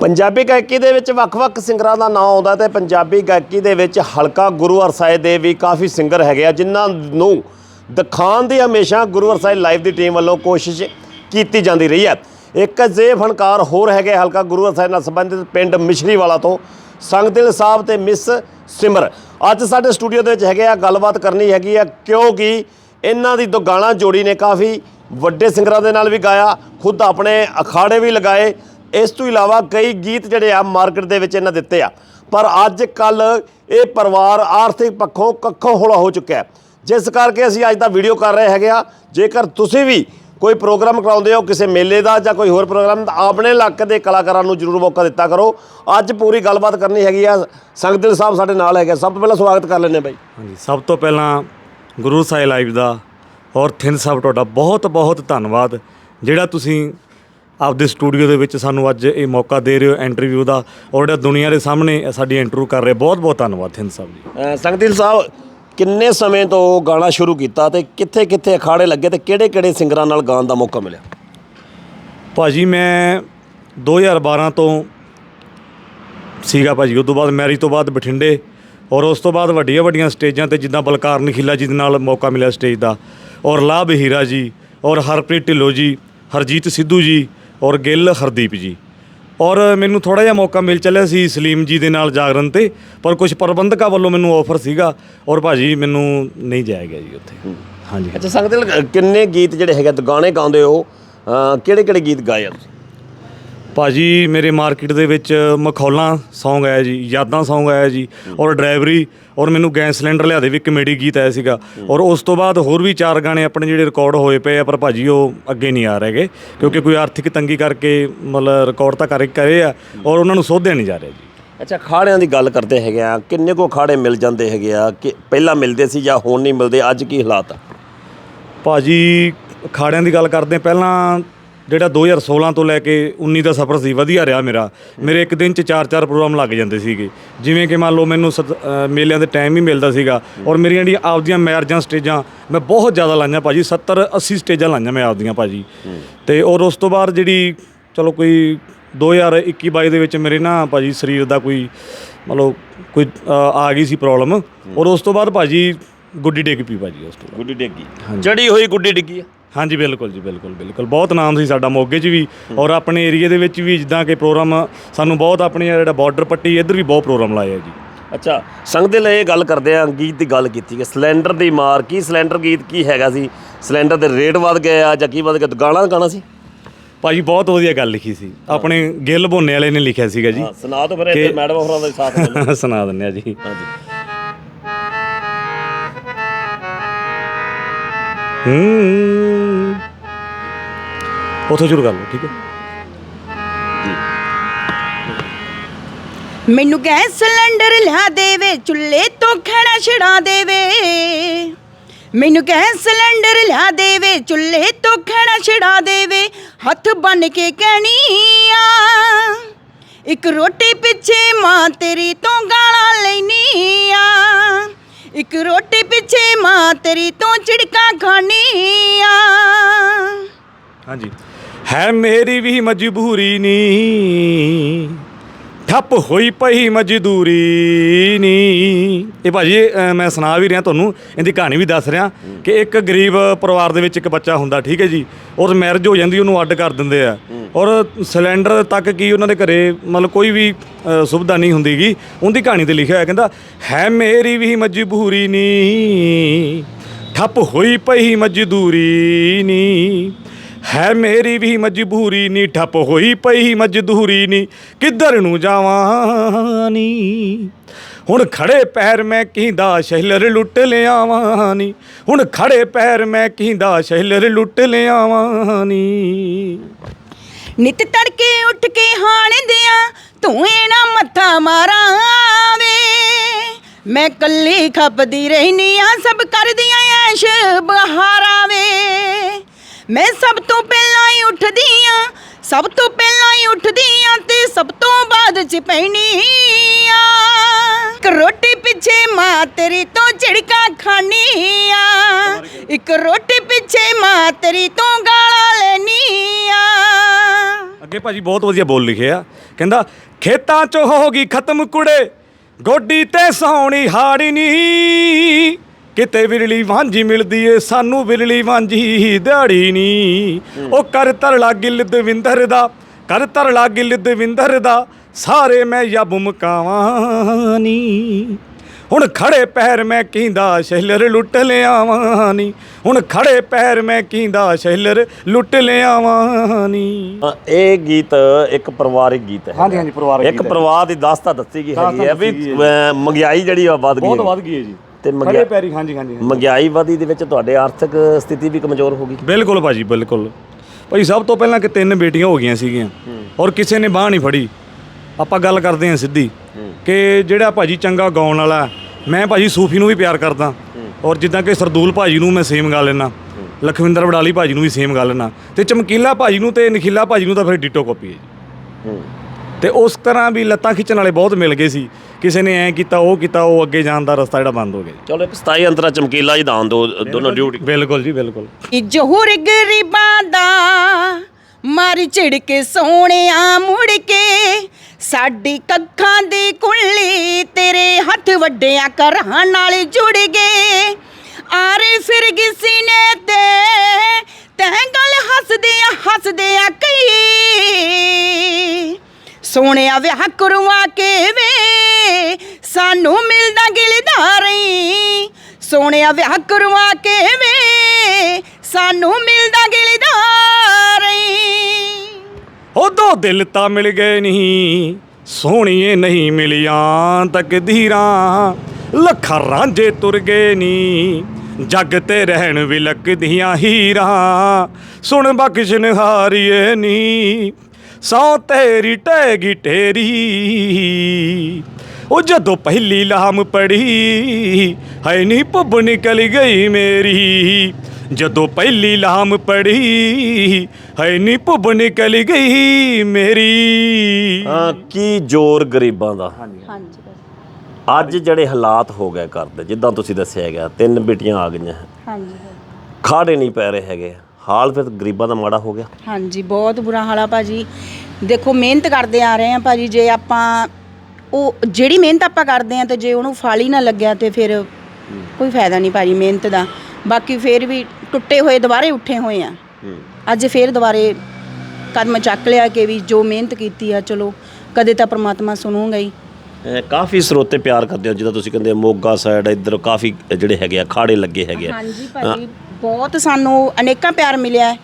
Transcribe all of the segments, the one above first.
ਪੰਜਾਬੀ ਗਾਇਕੀ ਦੇ ਵਿੱਚ ਵੱਖ-ਵੱਖ ਸਿੰਗਰਾਂ ਦਾ ਨਾਮ ਆਉਂਦਾ ਤੇ ਪੰਜਾਬੀ ਗਾਇਕੀ ਦੇ ਵਿੱਚ ਹਲਕਾ ਗੁਰੂ ਹਰਸਾਏ ਦੇ ਵੀ ਕਾਫੀ ਸਿੰਗਰ ਹੈਗੇ ਆ, ਜਿਨ੍ਹਾਂ ਨੂੰ ਦਿਖਾਉਣ ਦੀ ਹਮੇਸ਼ਾ ਗੁਰੂ ਹਰਸਾਏ ਲਾਈਵ ਦੀ ਟੀਮ ਵੱਲੋਂ ਕੋਸ਼ਿਸ਼ ਕੀਤੀ ਜਾਂਦੀ ਰਹੀ ਹੈ। ਇੱਕ ਅਜੇ ਫਨਕਾਰ ਹੋਰ ਹੈਗੇ ਹਲਕਾ ਗੁਰੂ ਹਰਸਾਏ ਨਾਲ ਸੰਬੰਧਿਤ ਪਿੰਡ ਮਿਸ਼ਰੀ ਵਾਲਾ ਤੋਂ ਸੰਗਦਿਲ ਸਾਹਿਬ ਤੇ ਮਿਸ ਸਿਮਰ। ਅੱਜ ਸਾਡੇ ਸਟੂਡੀਓ ਦੇ ਵਿੱਚ ਹੈਗੇ ਆ, ਗੱਲਬਾਤ ਕਰਨੀ ਹੈਗੀ ਆ, ਕਿਉਂਕਿ ਇਹਨਾਂ ਦੀ ਦੋ ਗਾਣਾ ਜੋੜੀ ਨੇ ਕਾਫੀ ਵੱਡੇ ਸਿੰਗਰਾਂ ਦੇ ਨਾਲ ਵੀ ਗਾਇਆ, ਖੁਦ ਆਪਣੇ ਅਖਾੜੇ ਵੀ ਲਗਾਏ ਇਸ ਤੋਂ ਇਲਾਵਾ ਕਈ ਗੀਤ ਜਿਹੜੇ ਆ ਮਾਰਕੀਟ ਦੇ ਵਿੱਚ ਇਹਨਾਂ ਦਿੱਤੇ ਆ। ਪਰ ਅੱਜ ਕੱਲ ਇਹ ਪਰਿਵਾਰ ਆਰਥਿਕ ਪੱਖੋਂ ਕੱਖੋਂ ਹੌਲਾ ਹੋ ਚੁੱਕਿਆ ਹੈ। ਜਿਸ ਕਰਕੇ ਅਸੀਂ ਅੱਜ ਦਾ ਵੀਡੀਓ ਕਰ ਰਹੇ ਹੈਗੇ ਆ। ਜੇਕਰ ਤੁਸੀਂ ਵੀ ਕੋਈ ਪ੍ਰੋਗਰਾਮ ਕਰਾਉਂਦੇ ਹੋ, ਕਿਸੇ ਮੇਲੇ ਦਾ ਜਾਂ ਕੋਈ ਹੋਰ ਪ੍ਰੋਗਰਾਮ, ਤਾਂ ਆਪਣੇ ਇਲਾਕੇ ਦੇ ਕਲਾਕਾਰਾਂ ਨੂੰ ਜ਼ਰੂਰ ਮੌਕਾ ਦਿੱਤਾ ਕਰੋ। ਅੱਜ ਪੂਰੀ ਗੱਲਬਾਤ ਕਰਨੀ ਹੈਗੀ ਆ। ਸੰਗਦਿਲ ਸਾਹਿਬ ਸਾਡੇ ਨਾਲ ਹੈਗੇ ਸਭ ਤੋਂ ਪਹਿਲਾਂ ਸਵਾਗਤ ਕਰ ਲੈਂਦੇ ਬਾਈ। ਹਾਂਜੀ, ਸਭ ਤੋਂ ਪਹਿਲਾਂ ਗੁਰੂ ਸਾਹਿਬ ਲਾਈਵ ਦਾ ਔਰ ਥਿੰਦ ਸਾਹਿਬ ਤੁਹਾਡਾ ਬਹੁਤ ਬਹੁਤ ਧੰਨਵਾਦ। ਜਿਹੜਾ ਤੁਸੀਂ ਆਪਦੇ ਸਟੂਡੀਓ ਦੇ ਵਿੱਚ ਸਾਨੂੰ ਅੱਜ ਇਹ ਮੌਕਾ ਦੇ ਰਹੇ ਹੋ ਇੰਟਰਵਿਊ ਦਾ। ਔਰ ਜਿਹੜਾ ਦੁਨੀਆ ਦੇ ਸਾਹਮਣੇ ਸਾਡੀ ਇੰਟਰਵਿਊ ਕਰ ਰਹੇ ਬਹੁਤ ਬਹੁਤ ਧੰਨਵਾਦ ਥਿੰਦ ਸਾਹਿਬ ਜੀ। ਅਹ ਸੰਗਦਿਲ ਸਾਹਿਬ ਕਿੰਨੇ ਸਮੇਂ ਤੋਂ ਗਾਣਾ ਸ਼ੁਰੂ ਕੀਤਾ ਤੇ ਕਿੱਥੇ ਕਿੱਥੇ ਅਖਾੜੇ ਲੱਗੇ ਤੇ ਕਿਹੜੇ ਕਿਹੜੇ ਸਿੰਗਰਾਂ ਨਾਲ ਗਾਉਣ ਦਾ ਮੌਕਾ ਮਿਲਿਆ? ਭਾਜੀ ਮੈਂ 2012 ਤੋਂ ਸੀਗਾ ਭਾਜੀ। ਉਸ ਤੋਂ ਬਾਅਦ ਮੈਰਿਜ ਤੋਂ ਬਾਅਦ ਬਠਿੰਡੇ ਔਰ ਉਸ ਤੋਂ ਬਾਅਦ ਵੱਡੀਆਂ ਵੱਡੀਆਂ ਸਟੇਜਾਂ ਤੇ ਜਿੱਦਾਂ ਬਲਕਾਰ ਨਖੀਲਾ ਜੀ ਦੇ ਨਾਲ ਮੌਕਾ ਮਿਲਿਆ ਸਟੇਜ ਦਾ। ਔਰ ਲਾਭ ਹੀਰਾ ਜੀ ਔਰ ਹਰਪ੍ਰੀਤ ਢਿੱਲੋਂ ਜੀ ਹਰਜੀਤ ਸਿੱਧੂ ਜੀ ਔਰ ਗਿੱਲ ਹਰਦੀਪ ਜੀ। ਔਰ ਮੈਨੂੰ ਥੋੜਾ ਜਿਹਾ ਮੌਕਾ ਮਿਲ ਚੱਲਿਆ ਸੀ ਸਲੀਮ ਜੀ ਦੇ ਨਾਲ ਜਾਗਰਣ ਤੇ ਪਰ ਕੁਝ ਪ੍ਰਬੰਧਕਾਂ ਵੱਲੋਂ ਮੈਨੂੰ ਆਫਰ ਸੀਗਾ ਔਰ ਭਾਜੀ ਮੈਨੂੰ ਨਹੀਂ ਜਾਇਆ ਗਿਆ ਜੀ ਉੱਥੇ। ਹਾਂਜੀ। ਅੱਛਾ ਅਹ ਕਿੰਨੇ ਗੀਤ ਜਿਹੜੇ ਹੈਗੇ ਗਾਣੇ ਗਾਉਂਦੇ ਹੋ? ਕਿਹੜੇ ਕਿਹੜੇ ਗੀਤ ਗਾਏ ਆ ਤੁਸੀਂ? ਭਾਜੀ ਮੇਰੇ ਮਾਰਕੀਟ ਦੇ ਵਿੱਚ ਮਖੌਲਾਂ Song ਆਇਆ ਜੀ ਯਾਦਾਂ Song ਆਇਆ ਜੀ ਔਰ ਡਰਾਈਵਰੀ ਔਰ ਮੈਨੂੰ ਗੈਸ ਸਿਲੰਡਰ ਲਿਆ ਦੇ ਵੀ ਕਮੇਡੀ ਗੀਤ ਆਇਆ ਸੀਗਾ। ਔਰ ਉਸ ਤੋਂ ਬਾਅਦ ਹੋਰ ਵੀ ਚਾਰ ਗਾਣੇ ਆਪਣੇ ਜਿਹੜੇ ਰਿਕਾਰਡ ਹੋਏ ਪਏ ਆ ਪਰ ਭਾਜੀ ਉਹ ਅੱਗੇ ਨਹੀਂ ਆ ਰਹੇਗੇ ਕਿਉਂਕਿ ਕੋਈ ਆਰਥਿਕ ਤੰਗੀ ਕਰਕੇ ਮਤਲਬ ਰਿਕਾਰਡ ਤਾਂ ਕਰ ਕਰੇ ਆ ਔਰ ਉਹਨਾਂ ਨੂੰ ਸੋਧਿਆ ਨਹੀਂ ਜਾ ਰਿਹਾ ਜੀ। ਅੱਛਾ ਅਖਾੜਿਆਂ ਦੀ ਗੱਲ ਕਰਦੇ ਹੈਗੇ ਆ ਕਿੰਨੇ ਕੋ ਅਖਾੜੇ ਮਿਲ ਜਾਂਦੇ ਹੈਗੇ ਆ? ਕਿ ਪਹਿਲਾਂ ਮਿਲਦੇ ਸੀ ਜਾਂ ਹੁਣ ਨਹੀਂ ਮਿਲਦੇ ਅੱਜ ਕੀ ਹਾਲਾਤ ਆ? ਭਾਜੀ ਅਖਾੜਿਆਂ ਦੀ ਗੱਲ ਕਰਦੇ ਪਹਿਲਾਂ ਜਿਹੜਾ 2016 ਤੋਂ ਲੈ ਕੇ 19 ਦਾ ਸਫ਼ਰ ਸੀ ਵਧੀਆ ਰਿਹਾ ਮੇਰਾ। ਮੇਰੇ ਇੱਕ ਦਿਨ ਚ ਚਾਰ ਚਾਰ ਪ੍ਰੋਗਰਾਮ ਲੱਗ ਜਾਂਦੇ ਸੀਗੇ। ਜਿਵੇਂ ਕਿ ਮੰਨ ਲਓ ਮੈਨੂੰ ਸਤ- ਅ, ਮੇਲਿਆਂ ਦੇ ਟਾਈਮ ਹੀ ਮਿਲਦਾ ਸੀਗਾ ਔਰ ਮੇਰੀਆਂ ਜਿਹੜੀਆਂ ਆਪਦੀਆਂ ਮੈਰਜਾਂ ਸਟੇਜਾਂ ਮੈਂ ਬਹੁਤ ਜ਼ਿਆਦਾ ਲਾਈਆਂ ਭਾਜੀ 70 80 ਸਟੇਜਾਂ ਲਾਈਆਂ ਮੈਂ ਆਪਦੀਆਂ ਭਾਜੀ। ਤੇ ਔਰ ਉਸ ਤੋਂ ਬਾਅਦ ਜਿਹੜੀ ਚਲੋ ਕੋਈ 2021 22 ਦੇ ਵਿੱਚ ਮੇਰੇ ਨਾ ਭਾਜੀ ਸਰੀਰ ਦਾ ਕੋਈ ਮਤਲਬ ਕੋਈ ਅ, ਆ ਗਈ ਸੀ ਪ੍ਰੋਬਲਮ ਔਰ ਉਸ ਤੋਂ ਬਾਅਦ ਭਾਜੀ ਗੁੱਡੀ ਡਿੱਗ ਪਈ ਭਾਜੀ ਉਸ ਤੋਂ ਬਾਅਦ। ਗੁੱਡੀ ਡਿੱਗੀ ਚੜੀ ਹੋਈ ਗੁੱਡੀ ਡਿੱਗੀ ਆ। ਹਾਂਜੀ ਬਿਲਕੁਲ ਜੀ ਬਿਲਕੁਲ ਬਿਲਕੁਲ। ਬਹੁਤ ਨਾਮ ਸੀ ਸਾਡਾ ਮੋਗੇ 'ਚ ਵੀ ਔਰ ਆਪਣੇ ਏਰੀਆ ਦੇ ਵਿੱਚ ਵੀ ਜਿੱਦਾਂ ਕਿ ਪ੍ਰੋਗਰਾਮ ਸਾਨੂੰ ਬਹੁਤ ਆਪਣੀ ਜਿਹੜਾ ਬਾਰਡਰ ਪੱਟੀ ਇੱਧਰ ਵੀ ਬਹੁਤ ਪ੍ਰੋਗਰਾਮ ਲਾਏ ਆ ਜੀ। ਅੱਛਾ ਸੰਗਦਿਲ ਇਹ ਗੱਲ ਕਰਦੇ ਆ ਗੀਤ ਦੀ ਗੱਲ ਕੀਤੀ ਕਿ ਸਿਲੰਡਰ ਦੀ ਮਾਰ ਕੀ ਸਿਲੰਡਰ ਗੀਤ ਕੀ ਹੈਗਾ ਸੀ? ਸਿਲੰਡਰ ਦੇ ਰੇਟ ਵੱਧ ਗਏ ਆ ਜਾਂ ਕੀ ਵੱਧ ਗਿਆ ਗਾਣਾ ਗਾਣਾ ਸੀ? ਭਾਜੀ ਬਹੁਤ ਵਧੀਆ ਗੱਲ ਲਿਖੀ ਸੀ। ਆਪਣੇ ਗਿੱਲ ਬੋਨੇ ਵਾਲੇ ਨੇ ਲਿਖਿਆ ਸੀਗਾ ਜੀ। ਸੁਣਾ ਦੋ ਫਿਰ ਇੱਥੇ ਮੈਡਮ ਹੋਰਾਂ ਦਾ ਸਾਥ ਮਿਲੋ ਸੁਣਾ ਦਿੰਦੇ ਆ ਜੀ। ਹਾਂਜੀ। ਹੂੰ। ਉਥੋਂ ਸ਼ੁਰੂ ਕਰ ਲਓ ਠੀਕ ਹੈ? ਮੈਨੂੰ ਗੈਸ ਸਿਲੰਡਰ ਲਿਆ ਦੇਵੇ ਚੁੱਲ੍ਹੇ ਤੋਂ ਖੜਾ ਛੜਾ ਦੇਵੇ। ਮੈਨੂੰ ਗੈਸ ਸਿਲੰਡਰ ਲਿਆ ਦੇਵੇ ਚੁੱਲ੍ਹੇ ਤੋਂ ਖੜਾ ਛੜਾ ਦੇਵੇ। ਹੱਥ ਬੰਨ ਕੇ ਕਹਿਣੀ ਆ ਇੱਕ ਰੋਟੀ ਪਿੱਛੇ ਮਾਂ ਤੇਰੀ ਤੋਂ ਗਾਲਾਂ ਲੈਨੀ ਆ। ਇੱਕ ਰੋਟੀ ਪਿੱਛੇ ਮਾਂ ਤੇਰੀ ਤੋਂ ਝਿੜਕਾਂ ਖਾਣੀ ਆ। ਹਾਂਜੀ। ਹੈ ਮੇਰੀ ਵੀ ਮਜਬੂਰੀ ਨੀ। ਠੱਪ ਹੋਈ ਪਈ ਮਜ਼ਦੂਰੀ ਨੀ। ਇਹ ਭਾਜੀ ਅ, ਮੈਂ ਸੁਣਾ ਵੀ ਰਿਹਾ ਤੁਹਾਨੂੰ ਇਹਦੀ ਕਹਾਣੀ ਵੀ ਦੱਸ ਰਿਹਾ ਕਿ ਇੱਕ ਗਰੀਬ ਪਰਿਵਾਰ ਦੇ ਵਿੱਚ ਇੱਕ ਬੱਚਾ ਹੁੰਦਾ ਠੀਕ ਹੈ ਜੀ? ਔਰ ਮੈਰਿਜ ਹੋ ਜਾਂਦੀ ਉਹਨੂੰ ਅੱਡ ਕਰ ਦਿੰਦੇ ਆ। ਔਰ ਸਿਲੰਡਰ ਤੱਕ ਕੀ ਉਹਨਾਂ ਦੇ ਘਰੇ ਮਤਲਬ ਕੋਈ ਵੀ ਅ, ਸੁਵਿਧਾ ਨਹੀਂ ਹੁੰਦੀਗੀ। ਉਹਦੀ ਕਹਾਣੀ ਤੇ ਲਿਖਿਆ ਹੋਇਆ ਕਹਿੰਦਾ ਹੈ ਮੇਰੀ ਵੀ ਮਜਬੂਰੀ ਨੀ। ਠੱਪ ਹੋਈ ਪਈ ਮਜ਼ਦੂਰੀ ਨੀ। ਹੈ ਮੇਰੀ ਵੀ ਮਜਬੂਰੀ ਨੀ, ਠੱਪ ਹੋਈ ਪਈ ਮਜ਼ਦੂਰੀ ਨੀ, ਕਿੱਧਰ ਨੂੰ ਜਾਵਾਂ ਨੀ ਹੁਣ ਖੜੇ ਪੈਰ ਮੈਂ ਕਿੰਦਾ ਸ਼ਹਿਲਰ ਲੁੱਟ ਲਿਆਵਾਂ ਨੀ ਹੁਣ ਖੜੇ ਪੈਰ ਮੈਂ ਕਿੰਦਾ ਸ਼ਹਿਲਰ ਲੁੱਟ ਲਿਆਵਾਂ ਨੀ ਨਿਤ ਤੜਕੇ ਉੱਠ ਕੇ ਹਾਣਦਿਆਂ ਤੂੰ ਨਾ ਮੱਥਾ ਮਾਰਾਂ ਵੇ ਮੈਂ ਕੱਲੀ ਖਪਦੀ ਰਹਿਨੀ ਆ, ਸਭ ਕਰਦੀਆਂ ਐਸ਼ ਬਹਾਰਾਂ ਵੇ ਮੈਂ ਸਭ ਤੋਂ ਪਹਿਲਾਂ ਹੀ ਉੱਠਦੀ ਆ। ਸਭ ਤੋਂ ਪਹਿਲਾਂ ਹੀ ਉੱਠਦੀ ਆ ਤੇ ਸਭ ਤੋਂ ਬਾਅਦ ਚ ਪੈਣੀ ਆ। ਇੱਕ ਰੋਟੀ ਪਿੱਛੇ ਮਾਂ ਤੇਰੀ ਤੋਂ ਝਿੜਕਾਂ ਖਾਣੀ ਆ। ਇੱਕ ਰੋਟੀ ਪਿੱਛੇ ਮਾਂ ਤੇਰੀ ਤੋਂ ਗਾਲਾਂ ਲੈਣੀ ਆ। ਅੱਗੇ ਭਾਜੀ ਭਾਜੀ ਬਹੁਤ ਵਧੀਆ ਬੋਲ ਲਿਖਿਆ ਕਹਿੰਦਾ, ਖੇਤਾਂ 'ਚ ਹੋ ਗਈ ਖਤਮ ਕੁੜੇ, ਗੋਡੀ ਤੇ ਸੌਣੀ ਹਾੜੀ ਨਹੀਂ ਕਿਤੇ ਵਿਰਲੀ ਵਾਂਝੀ ਮਿਲਦੀ ਏ ਸਾਨੂੰ ਵਿਰਲੀ ਵਾਂਝੀ ਦਿਹਾੜੀ ਨਹੀਂ ਉਹ ਕਰ ਤਰ ਗਿੱਲ ਦਵਿੰਦਰ ਦਾ ਕਰ ਤਰ ਗਿੱਲ ਦਵਿੰਦਰ ਦਾ ਸਾਰੇ ਮੈਂ ਯਬ ਮੁਕਾਵਾਂ ਨੀ। ਹੁਣ ਖੜੇ ਪੈਰ ਮੈਂ ਕੀਂਦਾ ਸ਼ਹਿਲਰ ਲੁੱਟ ਲਿਆਵਾਂ ਨੀ। ਹੁਣ ਖੜੇ ਪੈਰ ਮੈਂ ਕੀਂਦਾ ਸ਼ਹਿਲਰ ਲੁੱਟ ਲਿਆਵਾਂ ਨੀ। ਅ, ਇਹ ਗੀਤ ਇੱਕ ਪਰਿਵਾਰਿਕ ਗੀਤ ਹੈ। ਹਾਂਜੀ, ਹਾਂਜੀ, ਪਰਿਵਾਰਿਕ ਇੱਕ। ਪਰਿਵਾਰ ਦੀ ਦਾਸਤਾ ਦੱਸੀ ਗਈ ਹੈਗੀ ਹੈ ਵੀ ਅ, ਮਹਿੰਗਾਈ ਜਿਹੜੀ ਆ ਵੱਧ ਗਈ ਬਹੁਤ ਹੈ। ਵੱਧ ਗਈ ਹੈ ਜੀ। ਤੇ ਖੜੇ ਮਹਿੰਗਾਈ ਪੈਰੀ ਹਾਂਜੀ ਹਾਂਜੀ। ਮਹਿੰਗਾਈ ਵਧੀ ਦੇ ਵਿੱਚ ਤੁਹਾਡੇ ਆਰਥਿਕ ਸਥਿਤੀ ਵੀ ਕਮਜ਼ੋਰ ਹੋ ਗਈ? ਬਿਲਕੁਲ ਭਾਜੀ ਬਿਲਕੁਲ। ਭਾਈ ਸਭ ਤੋਂ ਪਹਿਲਾਂ ਕਿ ਤਿੰਨ ਬੇਟੀਆਂ ਹੋ ਗਈਆਂ ਸੀਗੀਆਂ। ਔਰ ਕਿਸੇ ਨੇ ਬਾਹ ਨਹੀਂ ਫੜੀ। ਆਪਾਂ ਗੱਲ ਕਰਦੇ ਹਾਂ ਸਿੱਧੀ। ਕਿ ਜਿਹੜਾ ਭਾਜੀ ਚੰਗਾ ਗਾਉਣ ਵਾਲਾ ਮੈਂ ਭਾਜੀ ਸੂਫੀ ਨੂੰ ਵੀ ਪਿਆਰ ਕਰਦਾ। ਔਰ ਜਿੱਦਾਂ ਕਿ ਸਰਦੂਲ ਭਾਜੀ ਨੂੰ ਮੈਂ ਸੇਮ ਗਾ ਲੈਣਾ ਲਖਵਿੰਦਰ ਵਡਾਲੀ ਭਾਜੀ ਨੂੰ ਵੀ ਸੇਮ ਗਾ ਲੈਣਾ ਤੇ ਚਮਕੀਲਾ ਭਾਜੀ ਨੂੰ ਤੇ ਨਖੀਲਾ ਭਾਜੀ ਨੂੰ ਤਾਂ ਫਿਰ ਡਿਟੋ ਕਾਪੀ ਹੈ ਜੀ। ਹੂੰ। ਤੇ ਉਸ ਤਰ੍ਹਾਂ ਵੀ ਲੱਤਾਂ ਖਿੱਚਣ ਵਾਲੇ ਬਹੁਤ ਮਿਲ ਗਏ ਸੀ। ਕਿਸੇ ਨੇ ਐ ਕੀਤਾ ਉਹ ਕੀਤਾ ਉਹ ਅੱਗੇ ਜਾਣ ਦਾ ਰਸਤਾ ਜਿਹੜਾ ਬੰਦ ਹੋ ਗਿਆ। ਚਲੋ ਇੱਕ 27 ਅੰਤਰਾ ਚਮਕੀਲਾ ਜੀ ਦਾਨ ਦੋ ਦੋਨੋਂ ਡਿਊਟੀ ਬਿਲਕੁਲ ਜੀ ਬਿਲਕੁਲ। ਜੋਹਰ ਗਰੀਬਾਂ ਦਾ ਮਾਰ ਝਿੜ ਕੇ ਸੋਹਣਿਆ ਮੁੜ ਕੇ ਸਾਡੀ ਕੱਖਾਂ ਦੀ ਕੁੱਲੀ ਤੇਰੇ ਹੱਥ ਵੱਡਿਆਂ ਘਰਾਂ ਨਾਲ ਜੁੜ ਗਏ। ਆਰੇ ਫਿਰ ਕਿਸੀ ਨੇ ਤੇ ਤੈਂ ਗੱਲ ਹੱਸਦੇ ਆ ਹੱਸਦੇ ਆ ਕਈ ਸੋਹਣਿਆ ਵਿਆਹ ਕਰਵਾ ਕੇ ਵੇ। ਸਾਨੂੰ ਮਿਲਦਾ ਗਿਲਦਾਰੀ ਸੋਹਣਿਆ ਵਿਆਹ ਕਰਵਾ ਕੇ ਵੇ। ਸਾਨੂੰ ਮਿਲਦਾ ਗਿਲਦਾਰੀ ਉਦੋਂ ਦਿਲ ਤਾਂ ਮਿਲ ਗਏ ਨਹੀਂ, ਸੋਹਣੀਏ ਨਹੀਂ ਮਿਲੀਆਂ ਤਕਦੀਰਾਂ। ਲੱਖਾਂ ਰਾਂਝੇ ਤੁਰ ਗਏ ਨੀ ਜੱਗ ਤੇ ਰਹਿਣ ਵਿਲਕਦੀਆਂ ਹੀਰਾਂ। ਸੁਣ ਬਖਸ਼ ਨਿਹਾਰੀਏ ਨੀ ਸੌ ਤੇਰੀ ਟੈਗੀ ਟੇਰੀ। ਉਹ ਜਦੋਂ ਪਹਿਲੀ ਲਾਮ ਪੜੀ ਹੈ ਨੀ ਪੁੱਬ ਨਿਕਲ ਗਈ ਮੇਰੀ। ਜਦੋਂ ਪਹਿਲੀ ਲਾਮ ਪੜੀ ਹੈ ਨੀ ਪੁੱਬ ਨਿਕਲ ਗਈ ਮੇਰੀ। ਹਾਂ ਕੀ ਜ਼ੋਰ ਗਰੀਬਾਂ ਦਾ। ਹਾਂਜੀ। ਅੱਜ ਜਿਹੜੇ ਹਾਲਾਤ ਹੋ ਗਏ ਕਰਦੇ ਜਿੱਦਾਂ ਤੁਸੀਂ ਦੱਸਿਆ ਹੈਗਾ ਤਿੰਨ ਬੇਟੀਆਂ ਆ ਗਈਆਂ। ਹਾਂਜੀ ਖਾੜੇ ਨਹੀਂ ਪੈ ਰਹੇ ਹੈਗੇ। ਹਾਲ ਫਿਰ ਗਰੀਬਾਂ ਦਾ ਮਾੜਾ ਹੋ ਗਿਆ। ਹਾਂਜੀ ਬਹੁਤ ਬੁਰਾ ਹਾਲ ਆ ਭਾਜੀ। ਦੇਖੋ ਮਿਹਨਤ ਕਰਦੇ ਆ ਰਹੇ ਆ ਭਾਜੀ ਜੇ ਆਪਾਂ ਉਹ ਜਿਹੜੀ ਮਿਹਨਤ ਆਪਾਂ ਕਰਦੇ ਆ ਤੇ ਜੇ ਉਹਨੂੰ ਫਲ ਹੀ ਨਾ ਲੱਗਿਆ ਤੇ ਫਿਰ ਕੋਈ ਫਾਇਦਾ ਨਹੀਂ ਭਾਜੀ ਮਿਹਨਤ ਦਾ। ਬਾਕੀ ਫਿਰ ਵੀ ਟੁੱਟੇ ਹੋਏ ਦੁਬਾਰੇ ਉੱਠੇ ਹੋਏ ਆ। ਅੱਜ ਫਿਰ ਦੁਬਾਰੇ ਕਦਮ ਚੱਕ ਲਿਆ ਕਿ ਵੀ ਜੋ ਮਿਹਨਤ ਕੀਤੀ ਆ ਚਲੋ ਕਦੇ ਤਾਂ ਪ੍ਰਮਾਤਮਾ ਸੁਣੂਗਾ ਹੀ। ਅਹ ਕਾਫੀ ਸਰੋਤੇ ਪਿਆਰ ਕਰਦੇ ਹੋ ਜਿੱਦਾਂ ਤੁਸੀਂ ਕਹਿੰਦੇ ਹੋ, ਮੋਗਾ ਸਾਈਡ ਇੱਧਰ ਕਾਫੀ ਜਿਹੜੇ ਹੈਗੇ ਆ ਖਾੜੇ ਲੱਗੇ ਹੈਗੇ ਆ। ਹਾਂਜੀ ਭਾਜੀ। ਬਹੁਤ ਸਾਨੂੰ ਅਨੇਕਾਂ ਪਿਆਰ ਮਿਲਿਆ ਹੈ।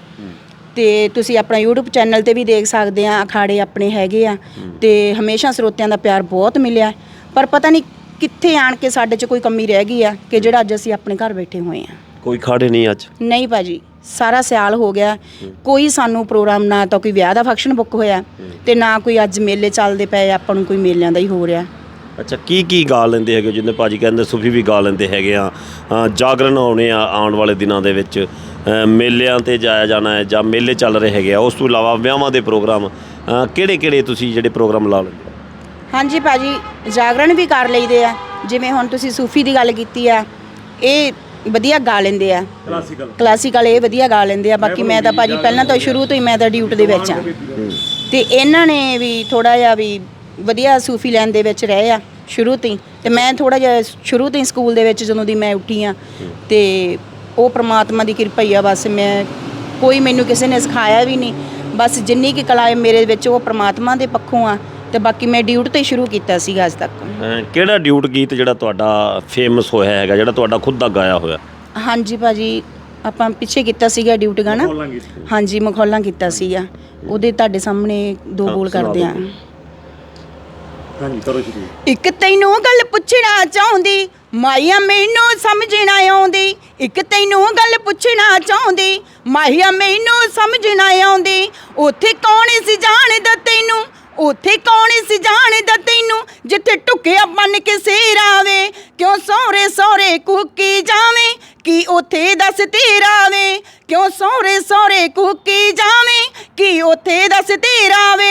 ਤੇ ਤੁਸੀਂ ਆਪਣਾ YouTube ਚੈਨਲ ਤੇ ਵੀ ਦੇਖ ਸਕਦੇ ਆ ਅਖਾੜੇ ਆਪਣੇ ਹੈਗੇ ਆ। ਤੇ ਹਮੇਸ਼ਾ ਸਰੋਤਿਆਂ ਦਾ ਪਿਆਰ ਬਹੁਤ ਮਿਲਿਆ ਹੈ। ਪਰ ਪਤਾ ਨਹੀਂ ਕਿੱਥੇ ਆਣ ਕੇ ਸਾਡੇ 'ਚ ਕੋਈ ਕਮੀ ਰਹਿ ਗਈ ਆ ਕਿ ਜਿਹੜਾ ਅੱਜ ਅਸੀਂ ਆਪਣੇ ਘਰ ਬੈਠੇ ਹੋਏ ਆ। ਕੋਈ ਖਾੜੇ ਨਹੀਂ ਅੱਜ? ਨਹੀਂ ਭਾਜੀ ਸਾਰਾ ਸਿਆਲ ਹੋ ਗਿਆ। ਕੋਈ ਸਾਨੂੰ ਪ੍ਰੋਗਰਾਮ ਨਾ ਤਾਂ ਕੋਈ ਵਿਆਹ ਦਾ ਫੰਕਸ਼ਨ ਬੁੱਕ ਹੋਇਆ। ਤੇ ਨਾ ਕੋਈ ਅੱਜ ਮੇਲੇ ਚੱਲਦੇ ਪਏ ਆਪਾਂ ਨੂੰ ਕੋਈ ਮੇਲਿਆਂ ਦਾ ਹੀ ਹੋ ਰਿਹਾ। ਅੱਛਾ ਕੀ ਕੀ ਗਾ ਲੈਂਦੇ ਹੈਗੇ? ਜਿੰਨੇ ਭਾਜੀ ਕਹਿੰਦੇ ਸੂਫੀ ਵੀ ਗਾ ਲੈਂਦੇ ਹੈਗੇ ਆ ਜਾਗਰਣ ਆਉਣੇ ਆ ਆਉਣ ਵਾਲੇ ਦਿਨਾਂ ਦੇ ਵਿੱਚ ਮੇਲਿਆਂ ਤੇ ਜਾਇਆ ਜਾਣਾ ਹੈ ਜਾਂ ਮੇਲੇ ਚੱਲ ਰਹੇ ਹੈਗੇ ਆ ਉਸ ਤੋਂ ਇਲਾਵਾ ਵਿਆਹਾਂ ਦੇ ਪ੍ਰੋਗਰਾਮ ਕਿਹੜੇ ਕਿਹੜੇ ਤੁਸੀਂ ਜਿਹੜੇ ਪ੍ਰੋਗਰਾਮ ਲਾ ਲੈਂਦੇ ਹੋ? ਹਾਂਜੀ ਭਾਜੀ ਜਾਗਰਣ ਵੀ ਕਰ ਲਈਦੇ ਆ ਜਿਵੇਂ ਹੁਣ ਤੁਸੀਂ ਸੂਫੀ ਦੀ ਗੱਲ ਕੀਤੀ ਆ ਇਹ ਵਧੀਆ ਗਾ ਲੈਂਦੇ ਆ। ਕਲਾਸੀਕਲ ਕਲਾਸੀਕਲ ਇਹ ਵਧੀਆ ਗਾ ਲੈਂਦੇ ਆ ਬਾਕੀ ਮੈਂ ਤਾਂ ਭਾਜੀ ਪਹਿਲਾਂ ਤੋਂ ਸ਼ੁਰੂ ਤੋਂ ਹੀ ਮੈਂ ਤਾਂ ਡਿਊਟ ਦੇ ਵਿੱਚ ਆ। ਤੇ ਇਹਨਾਂ ਨੇ ਵੀ ਥੋੜਾ ਜਿਹਾ ਵੀ ਵਧੀਆ ਸੂਫੀ ਲੈਣ ਦੇ ਵਿੱਚ ਰਹੇ ਆ। ਸ਼ੁਰੂ ਤੋਂ ਹੀ। ਤੇ ਮੈਂ ਥੋੜਾ ਜਿਹਾ ਸ਼ੁਰੂ ਤੋਂ ਹੀ ਸਕੂਲ ਦੇ ਵਿੱਚ ਜਦੋਂ ਦੀ ਮੈਂ ਉੱਠੀ ਆ ਤੇ ਉਹ ਪ੍ਰਮਾਤਮਾ ਦੀ ਕਿਰਪਾ ਹੀ ਆ ਬਸ ਮੈਂ ਕੋਈ ਮੈਨੂੰ ਕਿਸੇ ਨੇ ਸਿਖਾਇਆ ਵੀ ਨਹੀਂ। ਬਸ ਜਿੰਨੀ ਕੀ ਕਲਾ ਹੈ ਮੇਰੇ ਵਿੱਚ ਉਹ ਪ੍ਰਮਾਤਮਾ ਦੇ ਪੱਖੋਂ ਆ ਤੇ ਬਾਕੀ ਮੈਂ ਡਿਊਟ ਤੋਂ ਹੀ ਸ਼ੁਰੂ ਕੀਤਾ ਸੀਗਾ ਅੱਜ ਤੱਕ। ਅਹ ਕਿਹੜਾ ਡਿਊਟ ਗੀਤ ਜਿਹੜਾ ਤੁਹਾਡਾ ਫੇਮਸ ਹੋਇਆ ਹੈਗਾ ਜਿਹੜਾ ਤੁਹਾਡਾ ਖੁਦ ਦਾ ਗਾਇਆ ਹੋਇਆ? ਹਾਂਜੀ ਭਾਜੀ ਆਪਾਂ ਪਿੱਛੇ ਕੀਤਾ ਸੀਗਾ ਡਿਊਟ ਗਾਣਾ। ਹਾਂਜੀ ਮਖੌਲਾਂ ਕੀਤਾ ਸੀਗਾ। ਉਹਦੇ ਤੁਹਾਡੇ ਸਾਹਮਣੇ ਦੋ ਬੋਲ ਕਰਦੇ ਆ। ਹਾਂਜੀ ਕਰੋ ਸ਼ੁਰੂ। ਇੱਕ ਤੈਨੂੰ ਗੱਲ ਪੁੱਛਣਾ ਚਾਹੁੰਦੀ ਮਾਇਆ ਮੈਨੂੰ ਸਮਝਣਾ ਆਉਂਦੀ। ਇੱਕ ਤੈਨੂੰ ਗੱਲ ਪੁੱਛਣਾ ਚਾਹੁੰਦੀ ਮਾਇਆ ਮੈਨੂੰ ਸਮਝਣਾ ਆਉਂਦੀ। ਉੱਥੇ ਕੌਣ ਸੀ ਜਾਣਦਾ ਤੈਨੂੰ? ਉੱਥੇ ਕੌਣ ਸੀ ਜਾਣਦਾ ਤੈਨੂੰ? ਜਿੱਥੇ ਟੁਕਿਆ ਬਨ ਕੇ ਸਿਰ ਆਵੇ ਕਿਉਂ ਸੋਹਰੇ ਸੋਹਰੇ ਕੁੱਕੀ ਜਾਵੇਂ? ਕੀ ਉੱਥੇ ਦੱਸ ਤੇਰਾ ਵੇ ਕਿਉਂ ਸੋਹਰੇ ਸੋਹਰੇ ਕੁੱਕੀ ਜਾਵੇਂ? ਕੀ ਉੱਥੇ ਦੱਸ ਤੇਰਾ ਵੇ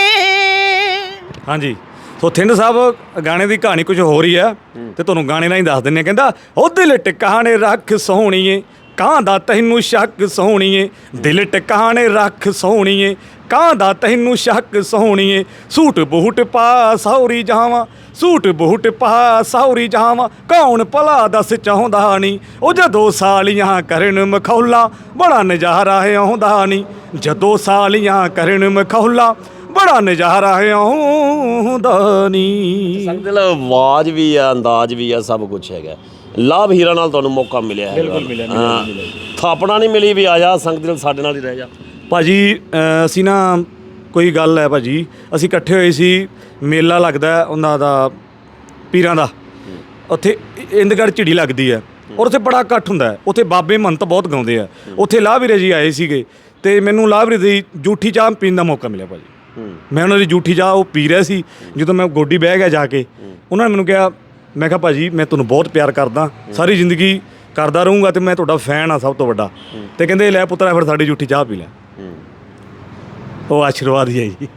ਹਾਂਜੀ। ਸੋ ਥਿੰਦ ਸਾਹਿਬ, ਗਾਣੇ ਦੀ ਕਹਾਣੀ ਕੁਝ ਹੋਰ ਹੀ ਆ ਤੇ ਤੁਹਾਨੂੰ ਗਾਣੇ ਨਾਲ ਹੀ ਦੱਸ ਦਿੰਨੇ ਆ ਕਹਿੰਦਾ ਉਹ ਦਿਲ ਟਿਕਾਣੇ ਰੱਖ ਸੋਹਣੀਏ, ਕਾਂ ਦਾ ਤੈਨੂੰ ਸ਼ੱਕ ਸੋਹਣੀਏ, ਦਿਲ ਟਿਕਾਣੇ ਰੱਖ ਸੋਹਣੀਏ, ਕਾਂ ਦਾ ਤੈਨੂੰ ਸ਼ੱਕ ਸੋਹਣੀਏ, ਸੂਟ ਬੂਟ ਪਾ ਸੌਰੀ ਜਾਵਾਂ, ਸੂਟ ਬੂਟ ਪਾ ਸੌਰੀ ਜਾਵਾਂ, ਕੌਣ ਭਲਾ ਦੱਸ ਚਾਹੁੰਦਾ ਨਹੀਂ, ਉਹ ਜਦੋਂ ਸਾਲੀਆਂ ਕਰਨ ਮਖੌਲਾ, ਬੜਾ ਨਜ਼ਾਰਾ ਹੈ ਆਉਂਦਾ ਨਹੀਂ, ਜਦੋਂ ਸਾਲੀਆਂ ਕਰਨ ਮਖੌਲਾ ਬੜਾ ਨਜ਼ਾਰਾ ਹੈ ਆਉਂਦਾ ਨਹੀਂ ਸੰਗ ਦਿਲ ਆਵਾਜ਼ ਵੀ ਆ ਅੰਦਾਜ਼ ਵੀ ਆ ਸਭ ਕੁਝ ਹੈਗਾ। ਲਾਭ ਹੀਰਾ ਨਾਲ ਤੁਹਾਨੂੰ ਮੌਕਾ ਮਿਲਿਆ ਹੈ ਬਿਲਕੁਲ ਮਿਲਿਆ, ਮਿਲਿਆ, ਮਿਲਿਆ ਥਾਪਣਾ ਨਹੀਂ ਮਿਲੀ ਵੀ ਆ ਜਾ ਸੰਗ ਦਿਲ ਸਾਡੇ ਨਾਲ ਹੀ ਰਹਿ ਜਾ। ਭਾਜੀ ਅਹ ਅਸੀਂ ਨਾ ਕੋਈ ਗੱਲ ਹੈ ਭਾਜੀ। ਅਸੀਂ ਇਕੱਠੇ ਹੋਏ ਸੀ ਮੇਲਾ ਲੱਗਦਾ ਹੈ ਉਹਨਾਂ ਦਾ ਪੀਰਾਂ ਦਾ। ਉੱਥੇ ਇੰਦਗੜ ਝਿੜੀ ਲੱਗਦੀ ਹੈ। ਔਰ ਉੱਥੇ ਬੜਾ ਇਕੱਠ ਹੁੰਦਾ ਹੈ। ਉੱਥੇ ਬਾਬੇ ਮੰਤ ਬਹੁਤ ਗਾਉਂਦੇ ਆ। ਉੱਥੇ ਲਾਹਵੀਰੇ ਜੀ ਆਏ ਸੀਗੇ। ਤੇ ਮੈਨੂੰ ਲਾਹਵੀਰੇ ਦੀ ਜੂਠੀ ਚਾਹ ਪੀਣ ਦਾ ਮੌਕਾ ਮਿਲਿਆ ਭਾਜੀ। ਮੈਂ ਉਹਨਾਂ ਦੀ ਜੂਠੀ ਚਾਹ ਉਹ ਪੀ ਰਿਹਾ ਸੀ ਜਦੋਂ ਮੈਂ ਗੋਡੀ ਬਹਿ ਗਿਆ ਜਾ ਕੇ ਉਹਨਾਂ ਨੇ ਮੈਨੂੰ ਕਿਹਾ ਮੈਂ ਕਿਹਾ ਭਾਜੀ ਮੈਂ ਤੁਹਾਨੂੰ ਬਹੁਤ ਪਿਆਰ ਕਰਦਾ ਸਾਰੀ ਜ਼ਿੰਦਗੀ ਕਰਦਾ ਰਹੂੰਗਾ ਤੇ ਮੈਂ ਤੁਹਾਡਾ ਫੈਨ ਆ ਸਭ ਤੋਂ ਵੱਡਾ। ਤੇ ਕਹਿੰਦੇ ਲੈ ਪੁੱਤਰਾ ਫਿਰ ਸਾਡੀ ਜੂਠੀ ਚਾਹ ਪੀ ਲੈ। ਉਹ ਆਸ਼ੀਰਵਾਦ ਹੀ ਹੈ ਜੀ।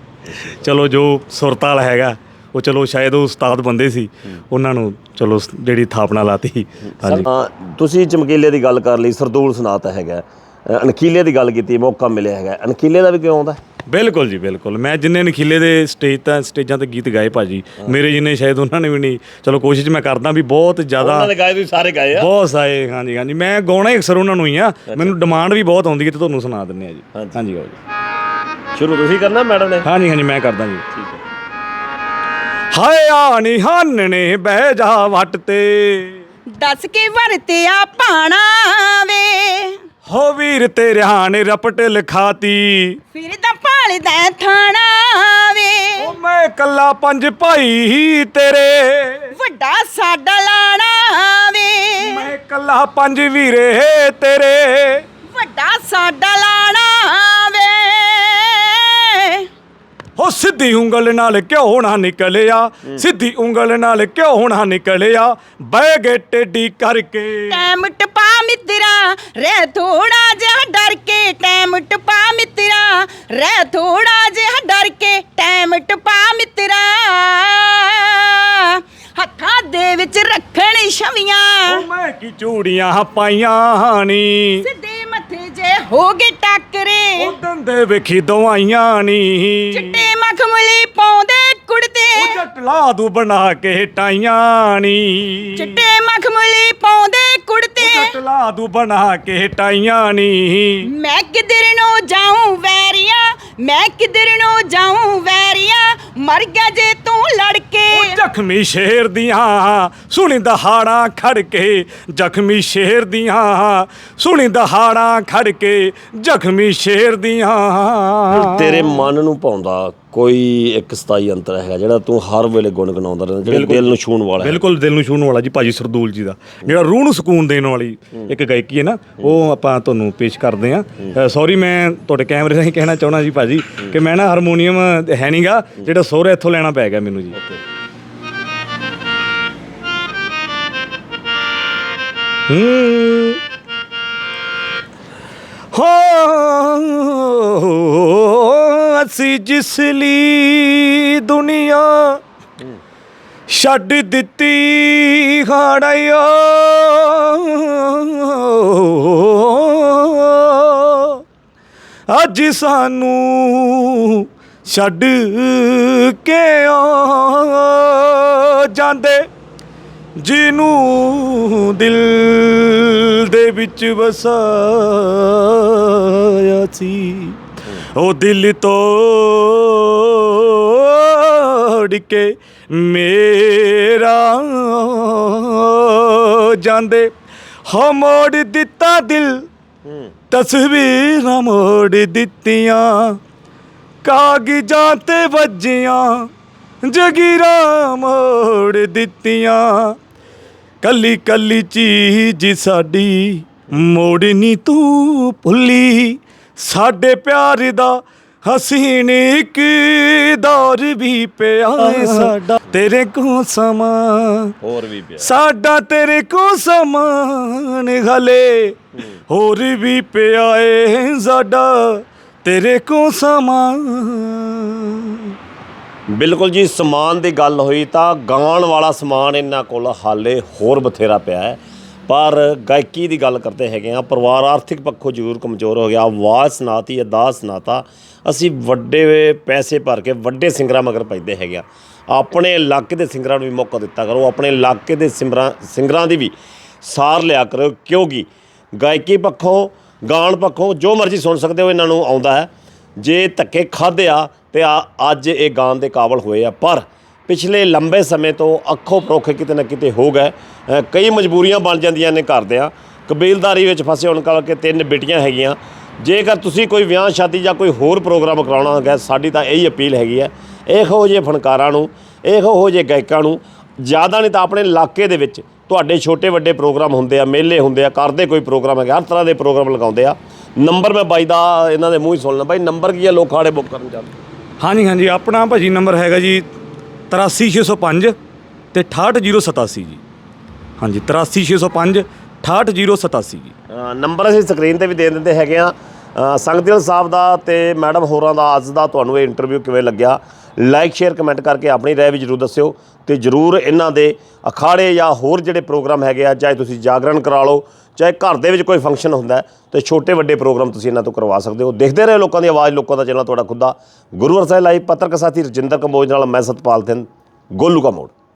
ਚਲੋ ਜੋ ਸੁਰਤਾਲ ਹੈਗਾ ਉਹ ਚਲੋ ਸ਼ਾਇਦ ਉਹ ਉਸਤਾਦ ਬੰਦੇ ਸੀ ਉਹਨਾਂ ਨੂੰ ਚਲੋ ਜਿਹੜੀ ਥਾਪਣਾ ਲਾਤੀ। ਹਾਂਜੀ। ਹਾਂ, ਤੁਸੀਂ ਚਮਕੀਲੇ ਦੀ ਗੱਲ ਕਰ ਲਈ ਸਰਦੂਲ ਸੁਨਾਤਾ ਹੈਗਾ ਅ, ਅਣਖੀਲੇ ਦੀ ਗੱਲ ਕੀਤੀ ਮੌਕਾ ਮਿਲਿਆ ਹੈਗਾ। ਅਣਖੀਲੇ ਦਾ ਵੀ ਕਿਉਂ ਆਉਂਦਾ? ਬਿਲਕੁਲ ਜੀ ਬਿਲਕੁਲ। ਮੈਂ ਜਿੰਨੇ ਨਖੀਲੇ ਦੇ ਸਟੇਜ ਤਾਂ ਸਟੇਜਾਂ ਤੇ ਗੀਤ ਗਾਏ ਭਾਜੀ ਮੇਰੇ ਜਿੰਨੇ ਸ਼ਾਇਦ ਉਹਨਾਂ ਨੇ ਵੀ ਨਹੀਂ। ਚਲੋ ਕੋਸ਼ਿਸ਼ ਮੈਂ ਕਰਦਾ ਵੀ ਬਹੁਤ ਜ਼ਿਆਦਾ ਦੇ ਗਾਏ ਤੁਸੀਂ ਸਾਰੇ ਗਾਏ ਆ? ਬਹੁਤ ਸਾਰੇ ਹਾਂਜੀ ਹਾਂਜੀ। ਮੈਂ ਗਾਉਣਾ ਹੀ ਅਕਸਰ ਉਹਨਾਂ ਨੂੰ ਹੀ ਆ। ਮੈਨੂੰ ਡਿਮਾਂਡ ਵੀ ਬਹੁਤ ਆਉਂਦੀ ਹੈ ਤੇ ਤੁਹਾਨੂੰ ਸੁਣਾ ਦਿੰਨੇ ਆ ਜੀ। ਹਾਂਜੀ। ਹਾਂਜੀ ਗਾਓ ਜੀ। ਸ਼ੁਰੂ ਤੁਸੀਂ ਕਰਨਾ ਮੈਡਮ ਨੇ? ਹਾਂਜੀ ਹਾਂਜੀ ਮੈਂ ਕਰਦਾ ਜੀ। ਠੀਕ ਹੈ। ਹਾਏ ਆ ਨੀ ਹਾਨਣੇ ਬਹਿ ਜਾ ਵੱਟ ਤੇ। ਦੱਸ ਕੇ ਵਰਤਿਆ ਪਾਣਾ ਵੇ। ਹੋ ਵੀਰ ਤੇਰਿਆਂ ਨੇ ਰਪਟ ਲਿਖਾਤੀ। ਫਿਰ ਤਾਂ ਭਾਲਦਾ ਥਾਣਾ ਵੇ। ਉਹ ਮੈਂ ਕੱਲਾ ਪੰਜ ਭਾਈ ਤੇਰੇ। ਵੱਡਾ ਸਾਡਾ ਲਾਣਾ ਵੇ। ਮੈਂ ਕੱਲਾ ਪੰਜ ਵੀਰੇ ਤੇਰੇ। ਵੱਡਾ ਸਾਡਾ ਲਾਣਾ ਹੋ ਸਿੱਧੀ ਉਂਗਲ ਨਾਲ ਕਿਉਂ ਨਾ ਨਿਕਲਿਆ? ਸਿੱਧੀ ਉਂਗਲ ਨਾਲ ਕਿਉਂ ਨਾ ਨਿਕਲਿਆ? ਬਹਿ ਗਏ ਟੇਡੀ ਕਰਕੇ। ਟੈਮ ਟਪਾ ਮਿੱਤਰਾ ਰਹਿ ਥੋੜਾ ਜਿਹਾ ਡਰ ਕੇ। ਟੈਮ ਟਪਾ ਮਿੱਤਰਾ ਰਹਿ ਥੋੜਾ ਜਿਹਾ ਡਰ ਕੇ। ਟੈਮ ਟਪਾ ਮਿੱਤਰਾ ਹੱਥਾਂ ਦੇ ਵਿੱਚ ਰੱਖਣ ਛਵੀਆਂ। ਉਹ ਮੈਂ ਕੀ ਚੂੜੀਆਂ ਪਾਈਆਂ ਨੀ। ਸਿੱਧੇ ਮੱਥੇ ਜੇ ਹੋ ਗਏ ਟੱਕਰੇ। ਉਹ ਦੰਦੇ ਵੇਖੀ ਦਵਾਈਆਂ ਨੀ। ਚਿੱਟੇ ਮਖਮਲੀ ਪਾਉਂਦੇ ਕੁੜਤੇ। ਉਹ ਜੱਟ ਲਾ ਦੂ ਬਣਾ ਕੇ ਟਾਈਆਂ ਨੀ। ਚਿੱਟੇ ਮਖਮਲੀ ਪਾਉਂਦੇ ਕੁੜਤੇ। ਜੱਟ ਲਾ ਦੂ ਬਣਾ ਕੇ ਟਾਈਆਂ ਨੀ। ਮੈਂ ਕਿਧਰ ਨੂੰ ਜਾਉਂ ਵੈਰੀਆ? ਮੈਂ ਕਿਧਰ ਨੂੰ ਜਾਉਂ ਵੈਰੀਆ? ਮਰ ਗਿਆ ਜੇ ਤੂੰ ਲੜ ਕੇ ਉਹ ਜ਼ਖਮੀ ਸ਼ੇਰ ਦੀਆਂ ਸੁਣੀ ਦਹਾੜਾਂ ਖੜ ਕੇ ਜ਼ਖਮੀ ਸ਼ੇਰ ਦੀਆਂ ਸੁਣੀ ਦਹਾੜਾਂ ਖੜ ਕੇ ਜ਼ਖਮੀ ਸ਼ੇਰ ਦੀਆਂ। ਤੇਰੇ ਮਨ ਨੂੰ ਪਾਉਂਦਾ ਕੋਈ ਇੱਕ ਸਤਾਈ ਅੰਤਰ ਹੈਗਾ ਜਿਹੜਾ ਤੂੰ ਹਰ ਵੇਲੇ ਗੁੰਗਣਾਉਂਦਾ ਰਹਿੰਦਾ ਜਿਹੜਾ ਦਿਲ ਨੂੰ ਛੂਹਣ ਵਾਲਾ ਹੈ ਬਿਲਕੁਲ ਦਿਲ ਨੂੰ ਛੂਹਣ ਵਾਲਾ ਜੀ ਭਾਜੀ ਸਰਦੂਲ ਜੀ ਦਾ। ਜਿਹੜਾ ਰੂਹ ਨੂੰ ਸਕੂਨ ਦੇਣ ਵਾਲੀ ਇੱਕ ਗਾਇਕੀ ਹੈ ਨਾ ਉਹ ਆਪਾਂ ਤੁਹਾਨੂੰ ਪੇਸ਼ ਕਰਦੇ ਆ ਸੌਰੀ ਮੈਂ ਤੁਹਾਡੇ ਕੈਮਰੇ ਰਾਹੀਂ ਕਹਿਣਾ ਚਾਹਣਾ ਜੀ ਭਾਜੀ ਕਿ ਮੈਂ ਨਾ ਹਾਰਮੋਨੀਅਮ ਹੈ ਨਹੀਂਗਾ ਜਿਹੜਾ ਸੋਹਰੇ ਇੱਥੋਂ ਲੈਣਾ ਪੈ ਗਿਆ ਮੈਨੂੰ ਜੀ। ਹੂੰ। ਹੋ। ਅਸੀਂ ਜਿਸ ਲਈ ਦੁਨੀਆ ਛੱਡ ਦਿੱਤੀ। ਖਾੜਿਓ ਅੱਜ ਸਾਨੂੰ ਛੱਡ ਕੇ ਜਾਂਦੇ ਜਿਹਨੂੰ ਦਿਲ ਦੇ ਵਿੱਚ ਵਸਾਇਆ ਸੀ। ਉਹ ਦਿਲ ਤੋੜ ਕੇ ਮੇਰਾ ਜਾਂਦੇ। ਹੋ ਮੋੜ ਦਿੱਤਾ ਦਿਲ ਤਸਵੀਰਾਂ ਮੋੜ ਦਿੱਤੀਆਂ। ਕਾਗਜ਼ਾਂ ਤੇ ਵੱਜੀਆਂ ਜਗੀਰਾਂ ਮੋੜ ਦਿੱਤੀਆਂ। ਕੱਲੀ ਕੱਲੀ ਚੀਜ਼ ਸਾਡੀ ਮੋੜਨੀ ਤੂੰ ਭੁੱਲੀ। ਸਾਡੇ ਪਿਆਰ ਦਾ ਹਸੀਨ ਇੱਕ ਦੌਰ ਵੀ ਪਿਆ ਏ ਸਾਡਾ ਤੇਰੇ ਕੋ ਸਮਾਂ ਹੋਰ ਵੀ ਪਿਆ ਸਾਡਾ ਤੇਰੇ ਕੋ ਸਮਾਨ ਹਲੇ। ਹੋਰ ਵੀ ਪਿਆ ਏ ਸਾਡਾ ਤੇਰੇ ਕੋ ਸਮਾਨ। ਬਿਲਕੁਲ ਜੀ ਸਮਾਨ ਦੀ ਗੱਲ ਹੋਈ ਤਾਂ ਗਾਣ ਵਾਲਾ ਸਮਾਨ ਇਹਨਾਂ ਕੋਲ ਹਾਲੇ ਹੋਰ ਬਥੇਰਾ ਪਿਆ ਹੈ। ਪਰ ਗਾਇਕੀ ਦੀ ਗੱਲ ਕਰਦੇ ਹੈਗੇ ਆ ਪਰਿਵਾਰ ਆਰਥਿਕ ਪੱਖੋਂ ਜ਼ਰੂਰ ਕਮਜ਼ੋਰ ਹੋ ਗਿਆ। ਆਵਾਜ਼ ਸੁਣਾਤੀ ਅਦਾ ਸੁਣਾਤਾ। ਅਸੀਂ ਵੱਡੇ ਪੈਸੇ ਭਰ ਕੇ ਵੱਡੇ ਸਿੰਗਰਾਂ ਮਗਰ ਪੈਂਦੇ ਹੈਗੇ ਆ ਆਪਣੇ ਇਲਾਕੇ ਦੇ ਸਿੰਗਰਾਂ ਨੂੰ ਵੀ ਮੌਕਾ ਦਿੱਤਾ ਕਰੋ, ਆਪਣੇ ਇਲਾਕੇ ਦੇ ਸਿੰਗਰਾਂ ਸਿੰਗਰਾਂ ਦੀ ਵੀ ਸਾਰ ਲਿਆ ਕਰੋ ਕਿਉਂਕਿ ਗਾਇਕੀ ਪੱਖੋਂ, ਗਾਣ ਪੱਖੋਂ ਜੋ ਮਰਜ਼ੀ ਸੁਣ ਸਕਦੇ ਹੋ, ਇਹਨਾਂ ਨੂੰ ਆਉਂਦਾ ਹੈ। ਜੇ ਧੱਕੇ ਖਾਧੇ ਆ ਤੇ ਆ, ਅੱਜ ਇਹ ਗਾਣ ਦੇ ਕਾਬਲ ਹੋਏ ਆ, ਪਰ ਪਿਛਲੇ ਲੰਬੇ ਸਮੇਂ ਤੋਂ ਅੱਖੋਂ ਪਰੋਖੇ ਕਿਤੇ ਨਾ ਕਿਤੇ ਹੋ ਗਏ। ਕਈ ਮਜਬੂਰੀਆਂ ਬਣ ਜਾਂਦੀਆਂ ਨੇ ਘਰ ਦਿਆਂ। ਕਬੀਲਦਾਰੀ ਵਿੱਚ ਫਸੇ ਹੋਣ ਕਰਕੇ ਤਿੰਨ ਬੇਟੀਆਂ ਹੈਗੀਆਂ। ਜੇਕਰ ਤੁਸੀਂ ਕੋਈ ਵਿਆਹ, ਸ਼ਾਦੀ ਜਾਂ ਕੋਈ ਹੋਰ ਪ੍ਰੋਗਰਾਮ ਕਰਾਉਣਾ ਹੈਗਾ, ਸਾਡੀ ਤਾਂ ਇਹੀ ਅਪੀਲ ਹੈਗੀ ਹੈ। ਇਹੋ ਜਿਹੇ ਫਨਕਾਰਾਂ ਨੂੰ, ਇਹੋ ਜਿਹੇ ਗਾਇਕਾਂ ਨੂੰ ਜ਼ਿਆਦਾ ਨਹੀਂ ਤਾਂ ਆਪਣੇ ਇਲਾਕੇ ਦੇ ਵਿੱਚ ਤੁਹਾਡੇ ਛੋਟੇ ਵੱਡੇ ਪ੍ਰੋਗਰਾਮ ਹੁੰਦੇ ਆ, ਮੇਲੇ ਹੁੰਦੇ ਆ ਕਰਦੇ ਕੋਈ ਪ੍ਰੋਗਰਾਮ ਹੈਗਾ, ਹਰ ਤਰ੍ਹਾਂ ਦੇ ਪ੍ਰੋਗਰਾਮ ਲਗਾਉਂਦੇ ਆ। ਨੰਬਰ ਮੈਂ ਬਾਈ ਦਾ, ਇਹਨਾਂ ਦੇ ਮੂੰਹ ਹੀ ਸੁਣ ਸੁਣਨਾ ਬਾਈ, ਨੰਬਰ ਕੀ ਹੈ ਲੋਕ ਖਾੜੇ ਬੁੱਕ ਕਰਨ ਜਾਂਦੇ। ਹਾਂਜੀ ਹਾਂਜੀ, ਆਪਣਾ ਭਾਜੀ ਨੰਬਰ ਹੈਗਾ ਜੀ 83605 ਤੇ 68087 ਜੀ। ਹਾਂਜੀ 83605 68087 ਜੀ। ਨੰਬਰ ਅਸੀਂ ਸਕਰੀਨ ਤੇ ਵੀ ਦੇ ਦਿੰਦੇ ਹੈਗੇ ਆ। ਸੰਗਦਿਲ ਸਾਹਿਬ ਦਾ ਤੇ ਮੈਡਮ ਹੋਰਾਂ ਦਾ ਅੱਜ ਦਾ ਤੁਹਾਨੂੰ ਇਹ ਇੰਟਰਵਿਊ ਕਿਵੇਂ ਲੱਗਿਆ? ਲਾਈਕ ਸ਼ੇਅਰ ਕਮੈਂਟ ਕਰਕੇ ਆਪਣੀ ਰਾਏ ਵੀ ਜਰੂਰ ਦੱਸਿਓ ਤੇ ਜਰੂਰ ਇਹਨਾਂ ਦੇ ਅਖਾੜੇ ਜਾਂ ਹੋਰ ਜਿਹੜੇ ਪ੍ਰੋਗਰਾਮ ਹੈਗੇ ਆ, ਚਾਹੇ ਤੁਸੀਂ ਜਾਗਰਣ ਕਰਾ ਲਓ ਚਾਹੇ ਘਰ ਦੇ ਵਿੱਚ ਕੋਈ ਫੰਕਸ਼ਨ ਹੁੰਦਾ ਹੈ, ਤੇ ਛੋਟੇ ਵੱਡੇ ਪ੍ਰੋਗਰਾਮ ਤੁਸੀਂ ਇਹਨਾਂ ਤੋਂ ਕਰਵਾ ਸਕਦੇ ਹੋ। ਦੇਖਦੇ ਰਹੇ ਲੋਕਾਂ ਦੀ ਆਵਾਜ਼ ਲੋਕਾਂ ਦਾ ਚੈਨਲ ਤੁਹਾਡਾ ਖੁਦ। ਦਾ ਗੁਰੂ ਸਾਹਿਬ ਲਾਈਵ ਪੱਤਰਕਾਰ ਸਾਥੀ ਰਜਿੰਦਰ ਕੰਬੋਜ ਨਾਲ ਮੈਂ ਸਤਪਾਲ ਸਿੰਘ ਗੋਲੂ ਕਾ ਮੋੜ।